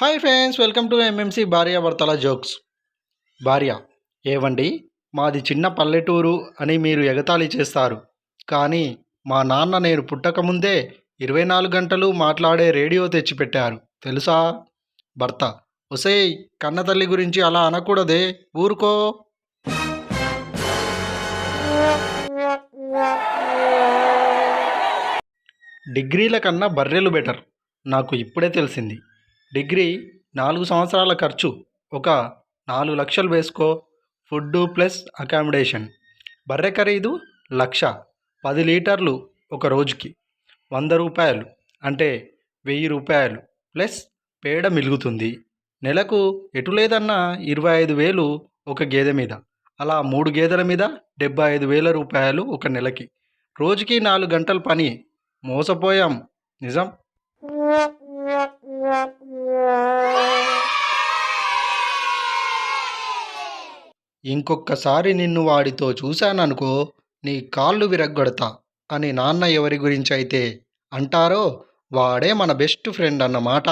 Hi friends welcome to MMC భార్యాభర్తల jokes. భార్య ఏవండి? మాది చిన్న పల్లెటూరు అని మీరు ఎగతాళి చేస్తారు. కానీ మా నాన్న నేను పుట్టకముందే ఇరవై నాలుగు గంటలు మాట్లాడే రేడియో తెచ్చిపెట్టారు. తెలుసా? భర్త ఒసేయ్ కన్నతల్లి గురించి అలా అనకూడదే ఊరుకో. డిగ్రీల కన్నా బర్రెలు బెటర్. నాకు ఇప్పుడే తెలిసింది. డిగ్రీ నాలుగు సంవత్సరాల ఖర్చు. ఒక నాలుగు లక్షలు వేసుకో. Food plus accommodation. బర్రె ఖరీదు లక్ష. పది లీటర్లు ఒక రోజుకి. వంద రూపాయలు. అంటే వెయ్యి రూపాయలు. ప్లస్ పేడ మిలుగుతుంది. నెలకు ఎటు లేదన్నా ఇరవై ఐదు వేలు ఒక గేదె మీద. అలా మూడు గేదెల మీద డెబ్బై ఐదు వేల రూపాయలు ఒక నెలకి. రోజుకి నాలుగు గంటల పని. మోసపోయాం. నిజం? ఇంకొక్కసారి నిన్ను వాడితో చూశాననుకో నీ కాళ్ళు విరగ్గొడతా అని నాన్న ఎవరి గురించి అయితే అంటారో వాడే మన బెస్ట్ ఫ్రెండ్ అన్నమాట.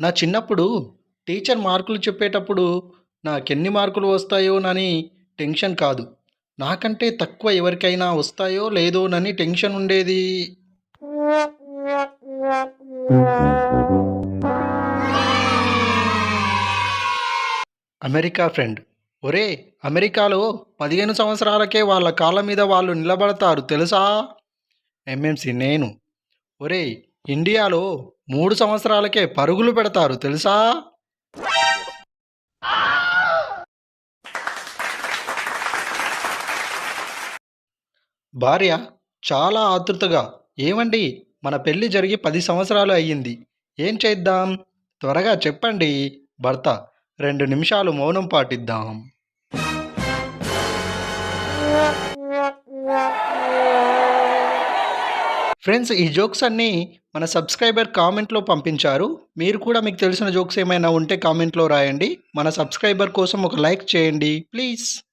నా చిన్నప్పుడు టీచర్ మార్కులు చెప్పేటప్పుడు నాకెన్ని మార్కులు వస్తాయోనని టెన్షన్ కాదు. నాకంటే తక్కువ ఎవరికైనా వస్తాయో లేదోనని టెన్షన్ ఉండేది. America friend. ఒరే అమెరికాలో పదిహేను సంవత్సరాలకే వాళ్ళ కాళ్ళ మీద వాళ్ళు నిలబడతారు తెలుసా? ఎంఎంసి నేను. ఒరే ఇండియాలో మూడు సంవత్సరాలకే పరుగులు పెడతారు తెలుసా? భార్య చాలా ఆతృతగా ఏమండి మన పెళ్ళి జరిగి పది సంవత్సరాలు అయ్యింది ఏం చేద్దాం? త్వరగా చెప్పండి భర్త రెండు నిమిషాలు మౌనం పాటిద్దాం. ఫ్రెండ్స్ ఈ జోక్స్ అన్నీ మన సబ్స్క్రైబర్ కామెంట్లో పంపించారు. మీరు కూడా మీకు తెలిసిన జోక్స్ ఏమైనా ఉంటే కామెంట్లో రాయండి. మన సబ్స్క్రైబర్ కోసం ఒక లైక్ చేయండి ప్లీజ్.